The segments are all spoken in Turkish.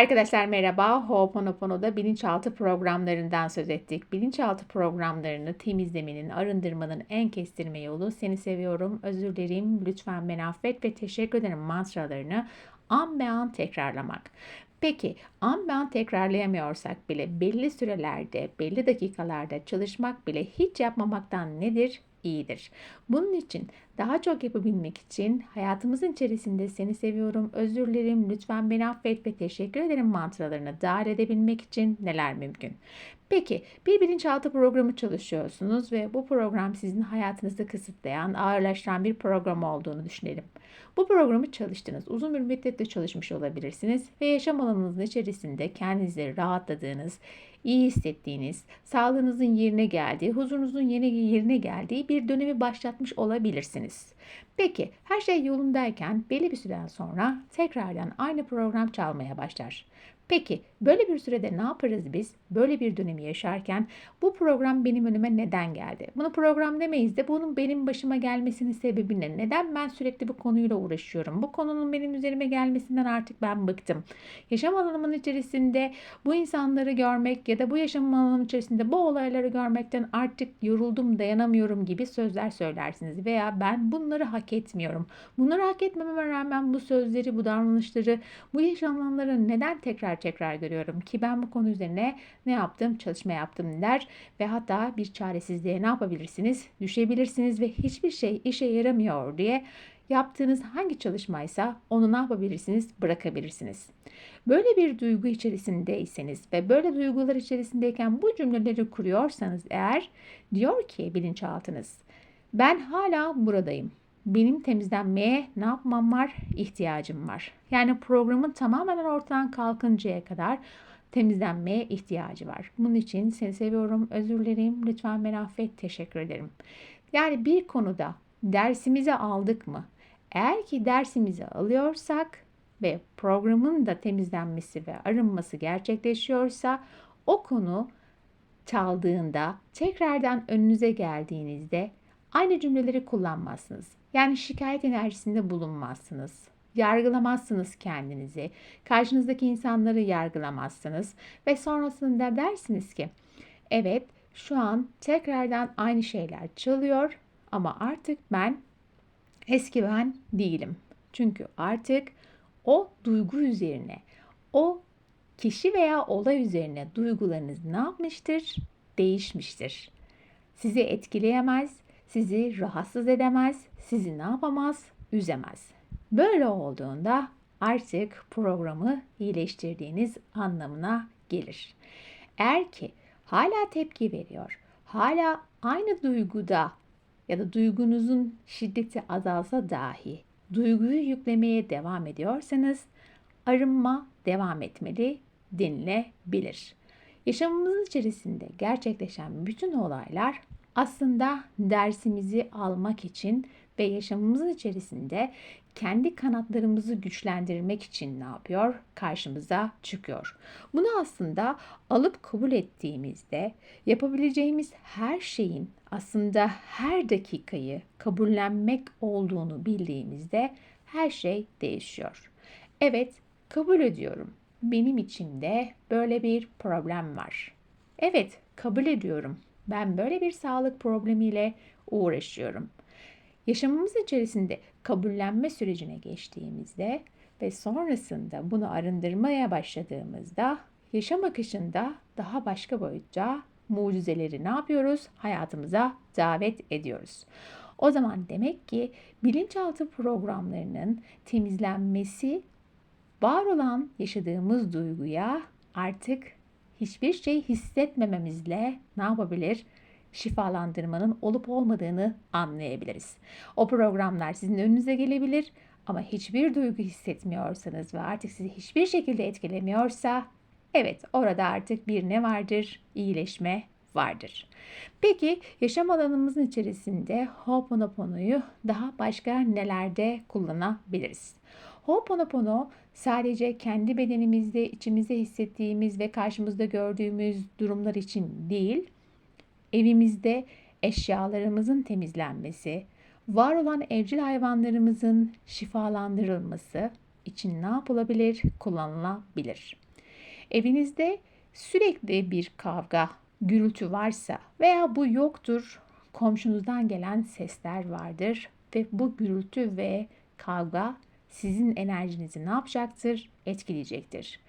Arkadaşlar merhaba. Ho'oponopono'da bilinçaltı programlarından söz ettik. Bilinçaltı programlarını temizlemenin, arındırmanın en kestirme yolu seni seviyorum, özür dilerim, lütfen beni affet ve teşekkür ederim mantralarını an be an tekrarlamak. Peki an be an tekrarlayamıyorsak bile belli sürelerde, belli dakikalarda çalışmak bile hiç yapmamaktan nedir? iyidir. Bunun için daha çok yapabilmek için hayatımızın içerisinde seni seviyorum, özür dilerim, lütfen beni affet ve teşekkür ederim mantralarını dahil edebilmek için neler mümkün? Peki bir bilinçaltı programı çalışıyorsunuz ve bu program sizin hayatınızı kısıtlayan, ağırlaştıran bir program olduğunu düşünelim. Bu programı çalıştınız. Uzun bir müddetle çalışmış olabilirsiniz ve yaşam alanınızın içerisinde kendinizi rahatladığınız, iyi hissettiğiniz, sağlığınızın yerine geldiği, huzurunuzun yerine geldiği bir dönemi başlatmış olabilirsiniz. Peki her şey yolundayken belli bir süreden sonra tekrardan aynı program çalmaya başlar. Peki böyle bir sürede ne yaparız biz? Böyle bir dönemi yaşarken bu program benim önüme neden geldi? Bunu program demeyiz de bunun benim başıma gelmesinin sebebi ne? Neden ben sürekli bu konuyla uğraşıyorum? Bu konunun benim üzerime gelmesinden artık ben bıktım. Yaşam alanımın içerisinde bu insanları görmek ya da bu yaşam alanımın içerisinde bu olayları görmekten artık yoruldum, dayanamıyorum gibi sözler söylersiniz. Veya ben bunları hak etmiyorum. Bunları hak etmememe rağmen bu sözleri, bu davranışları, bu yaşananları neden tekrar tekrar görüyorum ki ben bu konu üzerine ne yaptım, çalışma yaptım der ve hatta bir çaresizliğe ne yapabilirsiniz? Düşebilirsiniz ve hiçbir şey işe yaramıyor diye yaptığınız hangi çalışmaysa onu ne yapabilirsiniz? Bırakabilirsiniz. Böyle bir duygu içerisindeyseniz ve böyle duygular içerisindeyken bu cümleleri kuruyorsanız eğer diyor ki bilinçaltınız ben hala buradayım benim temizlenmeye ne yapmam var? İhtiyacım var. Yani programın tamamen ortadan kalkıncaya kadar temizlenmeye ihtiyacı var. Bunun için seni seviyorum, özür dilerim, lütfen beni affet, teşekkür ederim. Yani bir konuda dersimizi aldık mı? Eğer ki dersimizi alıyorsak ve programın da temizlenmesi ve arınması gerçekleşiyorsa o konu çaldığında tekrardan önünüze geldiğinizde aynı cümleleri kullanmazsınız. Yani şikayet enerjisinde bulunmazsınız. Yargılamazsınız kendinizi. Karşınızdaki insanları yargılamazsınız. Ve sonrasında dersiniz ki evet şu an tekrardan aynı şeyler çalıyor ama artık ben eski ben değilim. Çünkü artık o duygu üzerine, o kişi veya olay üzerine duygularınız ne yapmıştır? Değişmiştir. Sizi etkileyemez, sizi rahatsız edemez, sizi ne yapamaz? Üzemez. Böyle olduğunda artık programı iyileştirdiğiniz anlamına gelir. Eğer ki hala tepki veriyor, hala aynı duyguda ya da duygunuzun şiddeti azalsa dahi duyguyu yüklemeye devam ediyorsanız arınma devam etmeli denilebilir. Yaşamımız içerisinde gerçekleşen bütün olaylar aslında dersimizi almak için ve yaşamımızın içerisinde kendi kanatlarımızı güçlendirmek için ne yapıyor? Karşımıza çıkıyor. Bunu aslında alıp kabul ettiğimizde yapabileceğimiz her şeyin aslında her dakikayı kabullenmek olduğunu bildiğimizde her şey değişiyor. Evet, kabul ediyorum. Benim içimde böyle bir problem var. Evet, kabul ediyorum. Ben böyle bir sağlık problemiyle uğraşıyorum. Yaşamımız içerisinde kabullenme sürecine geçtiğimizde ve sonrasında bunu arındırmaya başladığımızda yaşam akışında daha başka boyutça mucizeleri ne yapıyoruz? Hayatımıza davet ediyoruz. O zaman demek ki bilinçaltı programlarının temizlenmesi var olan yaşadığımız duyguya artık hiçbir şey hissetmememizle ne yapabilir? şifalandırmanın olup olmadığını anlayabiliriz. O programlar sizin önünüze gelebilir ama hiçbir duygu hissetmiyorsanız ve artık sizi hiçbir şekilde etkilemiyorsa evet orada artık bir ne vardır? İyileşme vardır. Peki yaşam alanımızın içerisinde Ho'oponopono'yu daha başka nelerde kullanabiliriz? Ho'oponopono sadece kendi bedenimizde, içimizde hissettiğimiz ve karşımızda gördüğümüz durumlar için değil, evimizde eşyalarımızın temizlenmesi, var olan evcil hayvanlarımızın şifalandırılması için ne yapılabilir? Kullanılabilir. Evinizde sürekli bir kavga, gürültü varsa veya bu yoktur, komşunuzdan gelen sesler vardır ve bu gürültü ve kavga sizin enerjinizi ne yapacaktır? Etkileyecektir.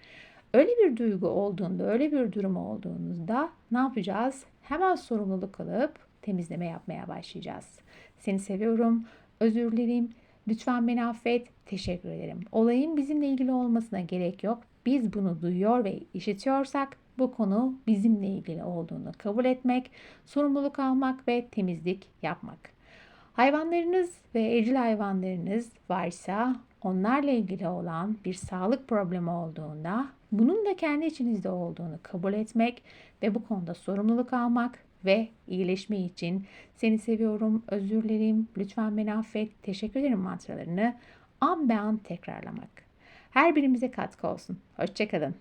Öyle bir duygu olduğunda, öyle bir durum olduğunuzda ne yapacağız? Hemen sorumluluk alıp temizleme yapmaya başlayacağız. Seni seviyorum, özür dilerim, lütfen beni affet, teşekkür ederim. Olayın bizimle ilgili olmasına gerek yok. Biz bunu duyuyor ve işitiyorsak bu konu bizimle ilgili olduğunu kabul etmek, sorumluluk almak ve temizlik yapmak. Hayvanlarınız ve evcil hayvanlarınız varsa onlarla ilgili olan bir sağlık problemi olduğunda bunun da kendi içinizde olduğunu kabul etmek ve bu konuda sorumluluk almak ve iyileşme için seni seviyorum, özür dilerim, lütfen beni affet, teşekkür ederim mantralarını an be an tekrarlamak. Her birimize katkı olsun. Hoşçakalın.